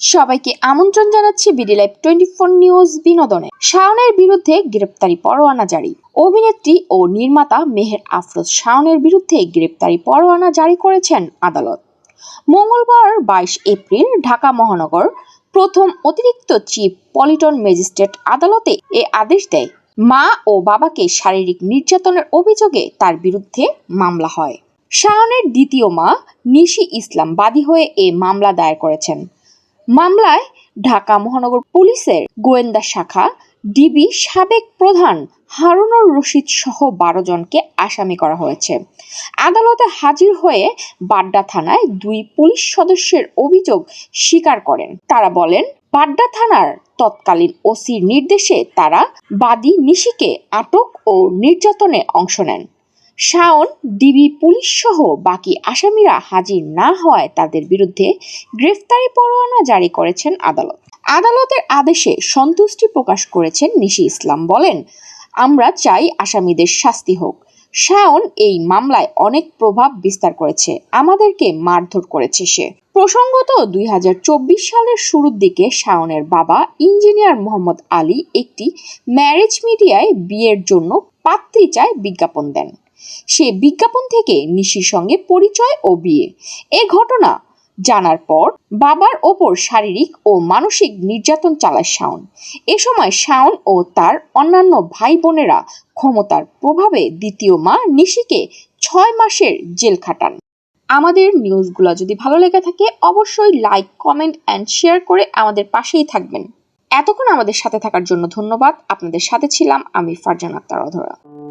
সবাইকে আমন্ত্রণ জানাচ্ছি BD live twenty four news বিনোদনে। শাওনের বিরুদ্ধে গ্রেপ্তারি পরোয়ানা জারি। অভিনেত্রী ও নির্মাতা মেহের আফরোজ শাওনের বিরুদ্ধে গ্রেপ্তারি পরোয়ানা জারি করেছেন আদালত। মঙ্গলবার বাইশ এপ্রিল ঢাকা মহানগর প্রথম অতিরিক্ত চিফ পলিটন ম্যাজিস্ট্রেট আদালতে এ আদেশ দেয়। মা ও বাবাকে শারীরিক নির্যাতনের অভিযোগে তার বিরুদ্ধে মামলা হয়। শাওনের দ্বিতীয় মা নিশি ইসলাম বাদী হয়ে এ মামলা দায়ের করেছেন। মামলায় ঢাকা মহানগর পুলিশের গোয়েন্দা শাখা ডিবি সাবেক প্রধান হারুনুর রশিদ সহ বারো জনকে আসামি করা হয়েছে। আদালতে হাজির হয়ে বাড্ডা থানায় দুই পুলিশ সদস্যের অভিযোগ স্বীকার করেন। তারা বলেন, বাড্ডা থানার তৎকালীন ওসির নির্দেশে তারা বাদী নিশিকে আটক ও নির্যাতনে অংশ নেন। শাওন, ডিবি পুলিশ সহ বাকি আসামিরা হাজির না হওয়ায় তাদের বিরুদ্ধে গ্রেফতারি পরোয়ানা জারি করেছেন আদালত। আদালতের আদেশে সন্তুষ্টি প্রকাশ করেছেন নিশি ইসলাম বলেন, আমরা চাই আসামিদের শাস্তি হোক। শাওন এই মামলায় অনেক প্রভাব বিস্তার করেছে। আমাদেরকে মারধর করেছে সে। প্রসঙ্গত, দুই হাজার চব্বিশ সালের শুরুর দিকে শাওনের বাবা ইঞ্জিনিয়ার মোহাম্মদ আলী একটি ম্যারেজ মিডিয়ায় বিয়ের জন্য পাত্রী চায় বিজ্ঞাপন দেন। সে বিজ্ঞাপন থেকে নিশির সঙ্গে পরিচয় ও বিয়ে। এ ঘটনা জানার পর বাবার ওপর শারীরিক ও মানসিক নির্যাতন চালায় শাওন। এ সময় শাওন ও তার অন্যান্য ভাই বোনেরা ক্ষমতার প্রভাবে দ্বিতীয় মা নিশিকে ছয় মাসের জেল খাটান। আমাদের নিউজগুলো যদি ভালো লেগে থাকে, অবশ্যই লাইক, কমেন্ট অ্যান্ড শেয়ার করে আমাদের পাশেই থাকবেন। এতক্ষণ আমাদের সাথে থাকার জন্য ধন্যবাদ। আপনাদের সাথে ছিলাম আমি ফারজান আক্তার অধরা।